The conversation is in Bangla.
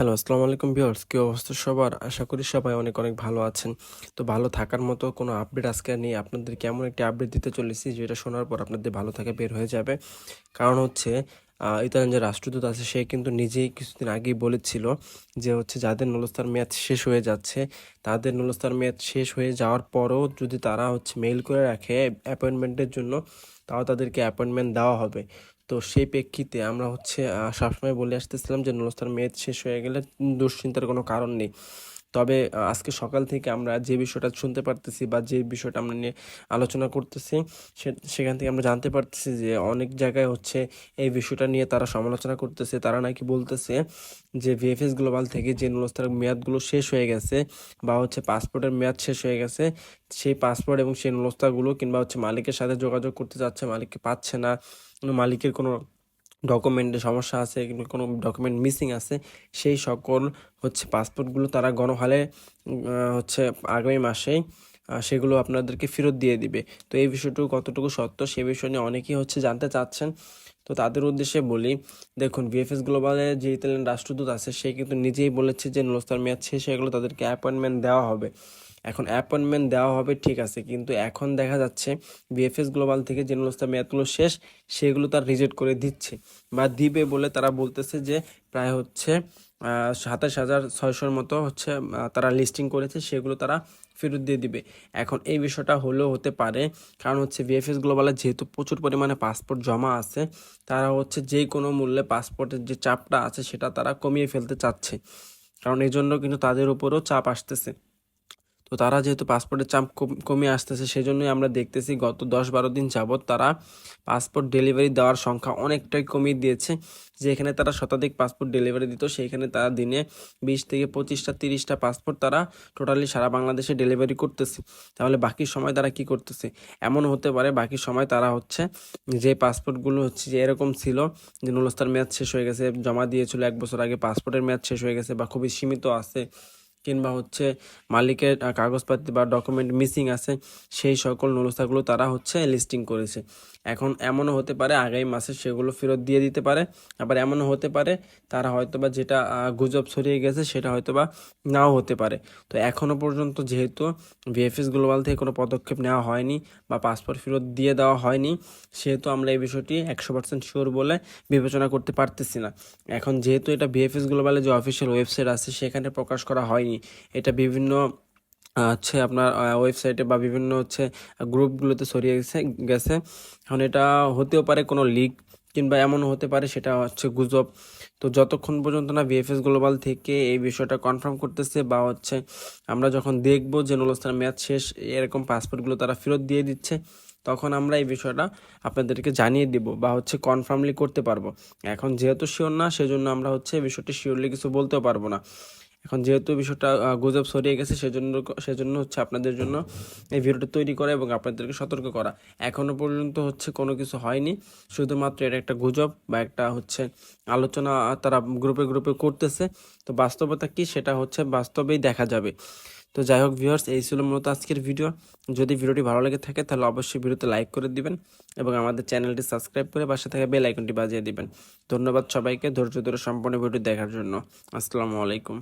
হ্যালো, আসসালামু আলাইকুম ভিউয়ার্স। কি অবস্থা সবার? আশা করি সবাই অনেক অনেক ভালো আছেন। তো ভালো থাকার মতো কোনো আপডেট আজকে নেই আপনাদের কেমন একটি আপডেট দিতে চলেছি, যেটা শোনার পর আপনাদের ভালো থাকা বের হয়ে যাবে। কারণ হচ্ছে ইতালিয়ান যে রাষ্ট্রদূত আছে, সে কিন্তু নিজেই কিছুদিন আগেই বলেছিল যে হচ্ছে, যাদের নলস্তার মেয়াদ শেষ হয়ে যাচ্ছে, তাদের নুলস্তার মেয়াদ শেষ হয়ে যাওয়ার পরও যদি তারা হচ্ছে মেইল করে রাখে অ্যাপয়েন্টমেন্টের জন্য, তাও তাদেরকে অ্যাপয়েন্টমেন্ট দেওয়া হবে। তো সেই প্রেক্ষিতে আমরা হচ্ছে সবসময় বলে আসতেছিলাম যে নুরস্তার মেয়াদ শেষ হয়ে গেলে দুশ্চিন্তার কোনো কারণ নেই। তবে আজকে সকাল থেকে আমরা যে বিষয়টা শুনতে পারতেছি বা যে বিষয়টা আমরা নিয়ে আলোচনা করতেছি সেখান থেকে আমরা জানতে পারতেছি যে অনেক জায়গায় হচ্ছে এই বিষয়টা নিয়ে তারা সমালোচনা করতেছে। তারা নাকি বলতেছে যে ভিএফএস গ্লোবাল থেকে যে নুলস্তার মেয়াদগুলো শেষ হয়ে গেছে বা হচ্ছে পাসপোর্টের মেয়াদ শেষ হয়ে গেছে, সেই পাসপোর্ট এবং সেই নুলস্তাগুলো কিংবা হচ্ছে মালিকের সাথে যোগাযোগ করতে যাচ্ছে মালিককে পাচ্ছে না, মালিকের কোনো ডকুমেন্টে সমস্যা আছে কোনো ডকুমেন্ট মিসিং আছে, সেই সকল হচ্ছে পাসপোর্টগুলো তারা গণহালে হচ্ছে আগামী মাসেই সেগুলো আপনাদেরকে ফেরত দিয়ে দিবে। তো এই বিষয়টুকু কতটুকু সত্য সে বিষয় নিয়ে অনেকেই হচ্ছে জানতে চাচ্ছেন। তো তাদের উদ্দেশ্যে বলি, দেখুন ভিএফএস গ্লোবালে যে ইতালিয়ান রাষ্ট্রদূত আছে, সে কিন্তু নিজেই বলেছে যে নুলস্তার মেয়াদ শেষ হয়ে গেলো তাদেরকে অ্যাপয়েন্টমেন্ট দেওয়া হবে। এখন অ্যাপয়েন্টমেন্ট দেওয়া হবে, ঠিক আছে। কিন্তু এখন দেখা যাচ্ছে বিএফএস গ্লোবাল থেকে যে নুলস্তার মেয়াদগুলো শেষ, সেগুলো তার রিজেক্ট করে দিচ্ছে। বা দিবে বলে তারা বলতেছে যে প্রায় হচ্ছে সাতাশ হাজার ছয়শোর মতো হচ্ছে তারা লিস্টিং করেছে, সেগুলো তারা ফেরত দিয়ে দিবে। এখন এই বিষয়টা হলেও হতে পারে, কারণ হচ্ছে ভিএফএস গ্লোবালে যেহেতু প্রচুর পরিমাণে পাসপোর্ট জমা আছে, তারা হচ্ছে যে কোনো মূল্যে পাসপোর্টের যে চাপটা আছে, সেটা তারা কমিয়ে ফেলতে চাচ্ছে। কারণ এই জন্য কিন্তু তাদের উপরও চাপ আসতেছে। তো তারা যেহেতু পাসপোর্টের চাপ কম- আসতেছে, সেজন্যই আমরা দেখতেছি গত দশ বারো দিন যাবৎ তারা পাসপোর্ট ডেলিভারি দেওয়ার সংখ্যা অনেকটাই কমিয়ে দিয়েছে। যেখানে তারা শতাধিক পাসপোর্ট ডেলিভারি দিত, সেইখানে তারা দিনে বিশ থেকে পঁচিশটা, তিরিশটা পাসপোর্ট তারা টোটালি সারা বাংলাদেশে ডেলিভারি করতেছে। তাহলে বাকি সময় তারা কি করতেছে? এমন হতে পারে বাকি সময় তারা হচ্ছে যে পাসপোর্টগুলো হচ্ছে যে এরকম ছিল যে নুলস্তার মেয়াদ শেষ হয়ে গেছে, জমা দিয়েছিল এক বছর আগে পাসপোর্টের মেয়াদ শেষ হয়ে গেছে বা খুবই সীমিত আছে কিংবা হচ্ছে মালিকের কাগজপাতি বা ডকুমেন্ট মিসিং আছে, সেই সকল নুলস্তাগুলো তারা হচ্ছে লিস্টিং করেছে। এখন এমনও হতে পারে আগামী মাসে সেগুলো ফেরত দিয়ে দিতে পারে, আবার এমনও হতে পারে, তারা হয়তোবা যেটা গুজব ছড়িয়ে গেছে সেটা হয়তোবা নাও হতে পারে। তো এখনও পর্যন্ত যেহেতু ভিএফএস গ্লোবাল থেকে কোনো পদক্ষেপ নেওয়া হয়নি বা পাসপোর্ট ফেরত দিয়ে দেওয়া হয়নি, সেহেতু আমরা এই বিষয়টি একশো পার্সেন্ট শিওর বলে বিবেচনা করতে পারতেছি না। এখন যেহেতু এটা ভিএফএস গ্লোবালের যে অফিসিয়াল ওয়েবসাইট আছে, সেখানে প্রকাশ করা হয়নি এটা বিভিন্ন হচ্ছে আপনার ওয়েবসাইটে বা বিভিন্ন হচ্ছে গ্রুপগুলোতে ছড়িয়ে গেছে গেছে। এখন এটা হতেও পারে কোনো লিক কিংবা এমন হতে পারে, সেটা হচ্ছে গুজব। তো যতক্ষণ পর্যন্ত না ভিএফএস গ্লোবাল থেকে এই বিষয়টা কনফার্ম করতেছে বা হচ্ছে আমরা যখন দেখব যে নুলস্তার মেয়াদ শেষ, এরকম পাসপোর্টগুলো তারা ফেরত দিয়ে দিচ্ছে, তখন আমরা এই বিষয়টা আপনাদেরকে জানিয়ে দিব বা হচ্ছে কনফার্মলি করতে পারব। এখন যেহেতু শিওর না, সেজন্য আমরা হচ্ছে এই বিষয়টি শিওরলি কিছু বলতেও পারব না। এখন যেহেতু বিষয়টা গুজব ছড়িয়ে গেছে, সেজন্য সেজন্য হচ্ছে আপনাদের জন্য এই ভিডিওটা তৈরি করা এবং আপনাদেরকে সতর্ক করা। এখনও পর্যন্ত হচ্ছে কোনো কিছু হয়নি। শুধুমাত্র এটা একটা গুজব বা একটা হচ্ছে আলোচনা তারা গ্রুপে গ্রুপে করতেছে। তো বাস্তবতা কি সেটা হচ্ছে বাস্তবেই দেখা যাবে। তো যাই হোক ভিউয়ার্স, এই ছিল মূলত আজকের ভিডিও। যদি ভিডিওটি ভালো লেগে থাকে, তাহলে অবশ্যই ভিডিওতে লাইক করে দিবেন এবং আমাদের চ্যানেলটি সাবস্ক্রাইব করে পাশে থাকা বেল আইকনটি বাজিয়ে দিবেন। ধন্যবাদ সবাইকে, ধৈর্য ধরে সম্পূর্ণ ভিডিও দেখার জন্য। আসসালামু আলাইকুম।